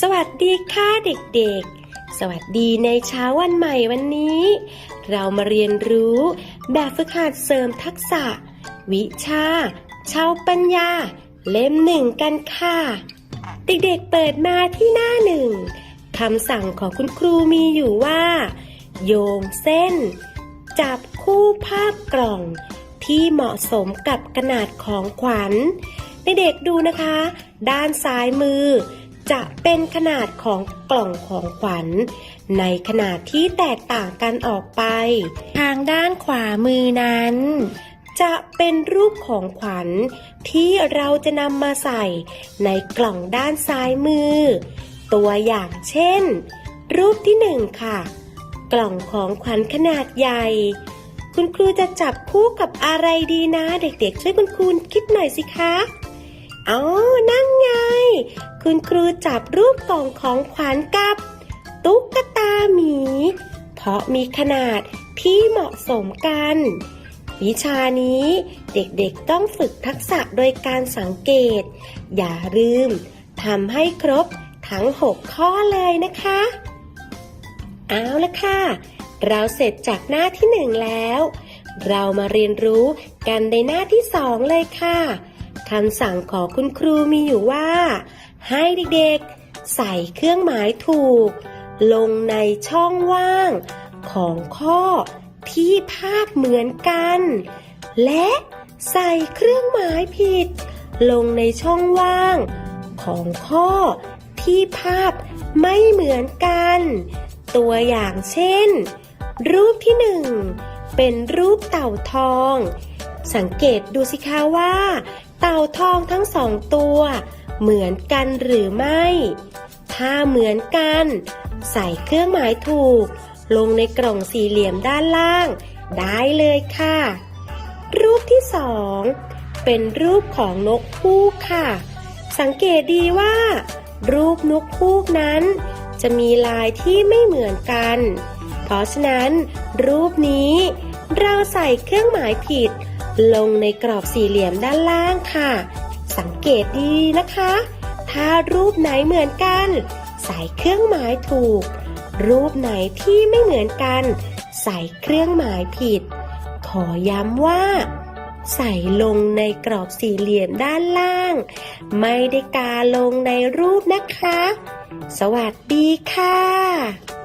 สวัสดีค่ะเด็กๆ สวัสดีในเช้าวันใหม่วันนี้ เรามาเรียนรู้แบบฝึกหัดเสริมทักษะ วิชาชาวปัญญา เล่มหนึ่งกันค่ะ เด็กๆเปิดมาที่หน้าหนึ่งคำสั่งของคุณครูมีอยู่ว่า โยงเส้น จับคู่ภาพกล่อง ที่เหมาะสมกับขนาดของขวัญ เด็กๆดูนะคะ ด้านซ้ายมือ จะเป็นขนาดของกล่องของขวัญ ในขนาดที่แตกต่างกันออกไป ทางด้านขวามือนั้น จะเป็นรูปของขวัญ ที่เราจะนำมาใส่ในกล่องด้านซ้ายมือ ตัวอย่างเช่น รูปที่หนึ่งค่ะ กล่องของขวัญขนาดใหญ่ คุณครูจะจับคู่กับอะไรดีนะ เด็กๆ ช่วยคุณครูคิดหน่อยสิคะอ๋อนั่งไง คุณครูจับรูปกล่องของขวัญกับ ตุ๊กตาหมี เพราะมีขนาดที่เหมาะสมกัน วิชานี้เด็กๆต้องฝึกทักษะโดยการสังเกต อย่าลืมทำให้ครบทั้ง 6 ข้อเลยนะคะ เอาละค่ะ เราเสร็จจากหน้าที่หนึ่งแล้ว เรามาเรียนรู้กันในหน้าที่สองเลยค่ะ คำสั่งของคุณครูมีอยู่ว่า ให้เด็กๆ ใส่เครื่องหมายถูก ลงในช่องว่าง ของข้อที่ภาพเหมือนกัน และใส่เครื่องหมายผิด ลงในช่องว่าง ของข้อที่ภาพไม่เหมือนกัน ตัวอย่างเช่น รูปที่หนึ่งเป็นรูปเต่าทอง สังเกตดูสิคะว่า ต่าทองทั้งสองตัว เหมือนกันหรือไม่ ถ้าเหมือนกัน ใส่เครื่องหมายถูก ลงในกล่องสี่เหลี่ยมด้านล่าง ได้เลยค่ะ รูปที่สองเป็นรูปของนกฮูกค่ะ สังเกตดีว่า รูปนกฮูกนั้น จะมีลายที่ไม่เหมือนกัน เพราะฉะนั้น รูปนี้เราใส่เครื่องหมายผิด ลงในกรอบสี่เหลี่ยมด้านล่างค่ะ สังเกตดีนะคะ ถ้ารูปไหนเหมือนกัน ใส่เครื่องหมายถูก รูปไหนที่ไม่เหมือนกัน ใส่เครื่องหมายผิด ขอย้ำว่า ใส่ลงในกรอบสี่เหลี่ยมด้านล่าง ไม่ได้กาลงในรูปนะคะ สวัสดีค่ะ